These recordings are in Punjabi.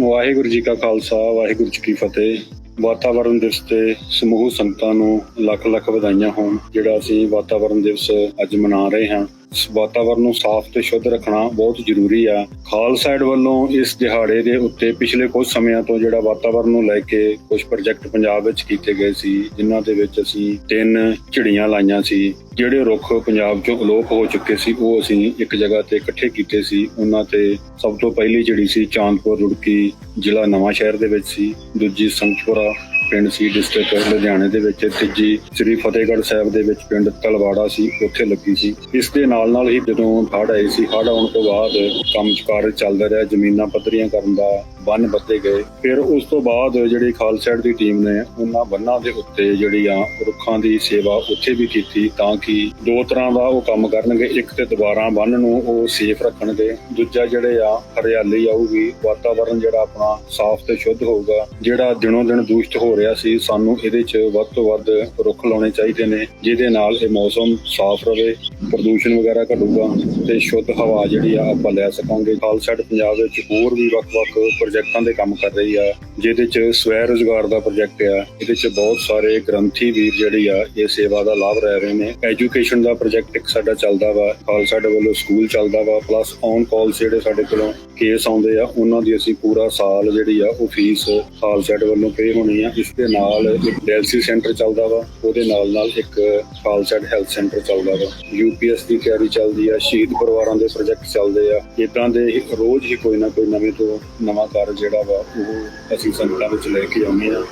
ਵਾਹਿਗੁਰੂ ਜੀ ਕਾ ਖਾਲਸਾ, ਵਾਹਿਗੁਰੂ ਜੀ ਕੀ ਫਤਿਹ। ਵਾਤਾਵਰਣ ਦਿਵਸ ਤੇ ਸਮੂਹ ਸੰਗਤਾਂ ਨੂੰ ਲੱਖ ਲੱਖ ਵਧਾਈਆਂ ਹੋਣ, ਜਿਹੜਾ ਅਸੀਂ ਵਾਤਾਵਰਣ ਦਿਵਸ ਅੱਜ ਮਨਾ ਰਹੇ ਹਾਂ। ਵਾਤਾਵਰਨ ਨੂੰ ਸਾਫ਼ ਤੇ ਸ਼ੁੱਧ ਰੱਖਣਾ ਬਹੁਤ ਜ਼ਰੂਰੀ ਆ। ਖਾਲਸਾਈਡ ਵੱਲੋਂ ਇਸ ਦਿਹਾੜੇ ਦੇ ਉੱਤੇ ਪਿਛਲੇ ਕੁਝ ਸਮਿਆਂ ਤੋਂ ਜਿਹੜਾ ਵਾਤਾਵਰਨ ਨੂੰ ਲੈ ਕੇ ਕੁਝ ਪ੍ਰੋਜੈਕਟ ਪੰਜਾਬ ਵਿੱਚ ਕੀਤੇ ਗਏ ਸੀ, ਜਿਨ੍ਹਾਂ ਦੇ ਵਿੱਚ ਅਸੀਂ ਤਿੰਨ ਝਿੜੀਆਂ ਲਾਈਆਂ ਸੀ। ਜਿਹੜੇ ਰੁੱਖ ਪੰਜਾਬ ਚੋਂ ਅਲੋਪ ਹੋ ਚੁੱਕੇ ਸੀ, ਉਹ ਅਸੀਂ ਇੱਕ ਜਗ੍ਹਾ ਤੇ ਇਕੱਠੇ ਕੀਤੇ ਸੀ। ਉਹਨਾਂ ਤੇ ਸਭ ਤੋਂ ਪਹਿਲੀ ਜਿਹੜੀ ਸੀ ਚਾਂਦਪੁਰ ਰੁੜਕੀ ਜ਼ਿਲ੍ਹਾ ਨਵਾਂ ਸ਼ਹਿਰ ਦੇ ਵਿੱਚ ਸੀ। ਦੂਜੀ ਸੰਤਪੁਰਾ ਪਿੰਡ ਸੀ ਡਿਸਟ੍ਰਿਕਟ ਲੁਧਿਆਣੇ ਦੇ ਵਿੱਚ, ਤੀਜੀ ਸ੍ਰੀ ਫਤਿਹਗੜ੍ਹ ਸਾਹਿਬ ਦੇ ਵਿੱਚ ਪਿੰਡ ਤਲਵਾੜਾ ਸੀ, ਉੱਥੇ ਲੱਗੀ ਸੀ। ਇਸ ਦੇ ਨਾਲ ਨਾਲ ਹੀ ਜਦੋਂ ਹੜ੍ਹ ਆਏ ਸੀ, ਹੜ੍ਹ ਆਉਣ ਤੋਂ ਬਾਅਦ ਕੰਮ ਕਾਰਜ ਚੱਲਦਾ ਰਿਹਾ, ਜ਼ਮੀਨਾਂ ਪੱਧਰੀਆਂ ਕਰਨ ਦਾ ਬੰਨ ਬੱਤੇ ਗਏ। ਫਿਰ ਉਸ ਤੋਂ ਬਾਅਦ ਜਿਹੜੀ ਖਾਲਸਾ ਦੀ ਟੀਮ ਨੇ ਉਹਨਾਂ ਬੰਨਾਂ ਦੇ ਉੱਤੇ ਜਿਹੜੀ ਆ ਰੁੱਖਾਂ ਦੀ ਸੇਵਾ ਉੱਥੇ ਵੀ ਕੀਤੀ ਤਾਂ ਕਿ ਦੋ ਤਰ੍ਹਾਂ ਦਾ ਉਹ ਕੰਮ ਕਰਨਗੇ, ਇੱਕ ਤੇ ਦੁਬਾਰਾ ਬੰਨ ਨੂੰ ਉਹ ਸੇਫ ਰੱਖਣਗੇ, ਦੂਜਾ ਜਿਹੜੇ ਆ ਹਰਿਆਲੀ ਆਊਗੀ ਵਾਤਾਵਰਣ ਜਿਹੜਾ ਆਪਣਾ ਸਾਫ਼ ਤੇ ਸ਼ੁੱਧ ਹੋਊਗਾ, ਜਿਹੜਾ ਦਿਨੋਂ ਦਿਨ ਦੂਸ਼ਿਤ ਹੋ ਰਿਹਾ ਸੀ, ਸਾਨੂੰ ਇਹਦੇ 'ਚ ਵੱਧ ਤੋਂ ਵੱਧ ਰੁੱਖ ਲਾਉਣੇ ਚਾਹੀਦੇ ਨੇ, ਜਿਹਦੇ ਨਾਲ ਇਹ ਮੌਸਮ ਸਾਫ਼ ਰਵੇ, ਪ੍ਰਦੂਸ਼ਣ ਵਗੈਰਾ ਘਟੂਗਾ ਤੇ ਸ਼ੁੱਧ ਹਵਾ ਜਿਹੜੀ ਆ ਆਪਾਂ ਲੈ ਸਕਾਂਗੇ। ਖਾਲਸਾ ਪੰਜਾਬ ਵਿੱਚ ਹੋਰ ਵੀ ਵੱਖ-ਵੱਖ ਪ੍ਰੋਜੈਕਟਾਂ ਦੇ ਕੰਮ ਕਰ ਰਹੀ ਆ, ਜਿਹਦੇ 'ਚ ਸਵੈ ਰੋਜ਼ਗਾਰ ਦਾ ਪ੍ਰੋਜੈਕਟ ਆ, ਇਹਦੇ 'ਚ ਬਹੁਤ ਸਾਰੇ ਗ੍ਰੰਥੀ ਵੀਰ ਜਿਹੜੀ ਆ, ਇਹ ਸੇਵਾ ਦਾ ਲਾਭ ਲੈ ਰਹੇ ਨੇ। ਐਜੂਕੇਸ਼ਨ ਦਾ ਪ੍ਰੋਜੈਕਟ ਇੱਕ ਸਾਡਾ ਚੱਲਦਾ ਵਾ, ਖਾਲਸਾ ਡੇ ਵੱਲੋਂ ਸਕੂਲ ਚੱਲਦਾ ਵਾ, ਪਲੱਸ ਔਨ ਕਾਲ ਜਿਹੜੇ ਸਾਡੇ ਕੋਲੋਂ ਕੇਸ ਆਉਂਦੇ ਆ, ਉਹਨਾਂ ਦੀ ਅਸੀਂ ਪੂਰਾ ਸਾਲ ਜਿਹੜੀ ਆ ਉਹ ਫੀਸ ਖਾਲਸਾ ਵੱਲੋਂ ਪੇ ਹੋਣੀ ਆ ਇਸ ਦੇ ਨਾਲ ਇੱਕ ਡੈਲਸੀ ਸੈਂਟਰ ਚੱਲਦਾ ਵਾ, ਉਹਦੇ ਨਾਲ ਨਾਲ ਇੱਕ ਖਾਲਸਾ ਹੈਲਥ ਸੈਂਟਰ ਚੱਲਦਾ ਵਾ। ਯੂਪੀਐਸ ਦੀ ਤਿਆਰੀ ਚੱਲਦੀ ਆ, ਸ਼ਹੀਦ ਪਰਿਵਾਰਾਂ ਦੇ ਪ੍ਰੋਜੈਕਟ ਚੱਲਦੇ ਆ। ਇਦਾਂ ਦੇ ਰੋਜ਼ ਹੀ ਕੋਈ ਨਾ ਕੋਈ ਨਵੇਂ ਤੋਂ ਨਵਾਂ ਕਾਰਜ ਜਿਹੜਾ ਵਾ, ਉਹ ਅਸੀਂ ਸੰਗਤਾਂ ਵਿੱਚ ਲੈ ਕੇ ਆਉਂਦੇ ਆ।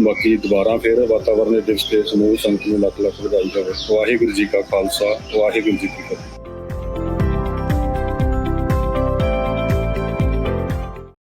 ਬਾਕੀ ਦੁਬਾਰਾ ਫਿਰ ਵਾਤਾਵਰਣ ਦੇ ਦਿਵਸ ਤੇ ਸਮੂਹ ਸੰਗਤ ਨੂੰ ਲੱਖ ਲੱਖ ਵਧਾਈ ਹੋਵੇ ਵਾਹਿਗੁਰੂ ਜੀ ਕਾ ਖਾਲਸਾ, ਵਾਹਿਗੁਰੂ ਜੀ ਕੀ ਫਤਿਹ।